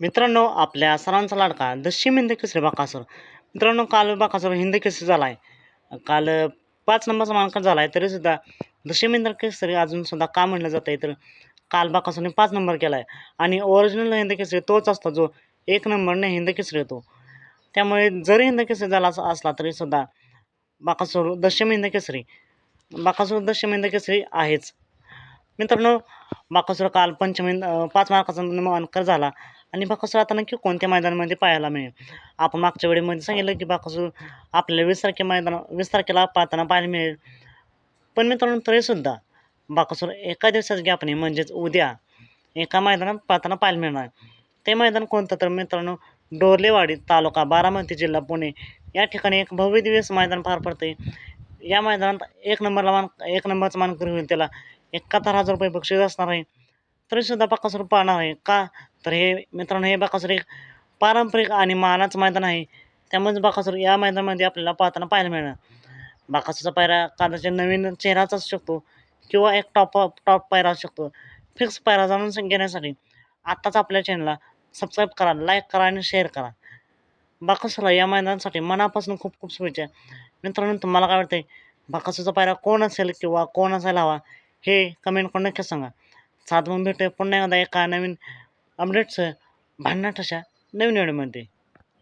मित्रांनो आपल्या सरांचा लाडका दशिम हिंद केसरी बाकासूर. मित्रांनो काल बाकासूर हिंद केसरी झाला आहे काल पाच नंबरचा मानकर झाला आहे तरीसुद्धा दशिम हिंद केसरी अजूनसुद्धा का म्हणलं जातं आहे तर काल बाकासूरने पाच नंबर केला आहे आणि ओरिजिनल हिंद केसरी तोच असतो जो एक नंबरने हिंद केसरी येतो. त्यामुळे जरी हिंद केसरी झाला असला तरीसुद्धा बाकासूर दशिम हिंद केसरी बाकासूर दशिम हिंद केसरी आहेच. मित्रांनो बाकासूर काल पंचम पाच मार्काचा मानकर झाला. आणि बाकासूर आता नक्की कोणत्या मैदानामध्ये पाहायला मिळेल? आपण मागच्या वेळेमध्ये सांगितलं की बाकासूर आपल्याला वीस तारखे मैदान वीस तारखेला पाहताना पाहायला मिळेल. पण मित्रांनो तरीसुद्धा बाकासूर एका दिवसाच गॅपने म्हणजेच उद्या एका मैदानात पाहताना पाहायला मिळणार. ते मैदान कोणतं? तर मित्रांनो डोरलेवाडी तालुका बारामती जिल्हा पुणे. या ठिकाणी एक भव्य दिवस मैदान पार पडते. या मैदानात एक नंबरला मान एक नंबरचा मानकरी होईल त्याला. एकाहत्तर हजार रुपये बक्षीस असणार आहे. तरीसुद्धा बाकासूर पाहणार आहे. का? तर हे मित्रांनो हे बाकासूर एक पारंपरिक आणि मानाचं मैदान आहे. त्यामुळेच बाकासूर या मैदानामध्ये आपल्याला पाहताना पाहायला मिळणार. बाकासूरचा पायरा कदाचित नवीन चेहराच असू शकतो किंवा एक टॉप टॉप पायरा असू शकतो. फिक्स पायरा जाणून घेण्यासाठी आत्ताच आपल्या चॅनलला सबस्क्राईब करा लाईक करा आणि शेअर करा. बाकासूरला या मैदानासाठी मनापासून खूप खूप शुभेच्छा. मित्रांनो तुम्हाला काय वाटतंय? बाकासूरचा पायरा कोण असेल किंवा कोण असायला हवा हे कमेंट करून नक्की सांगा. सात मग भेटूया पुन्हा एकदा एका नवीन अपडेट्स भांडणाट अशा नवीन व्हिडिओमध्ये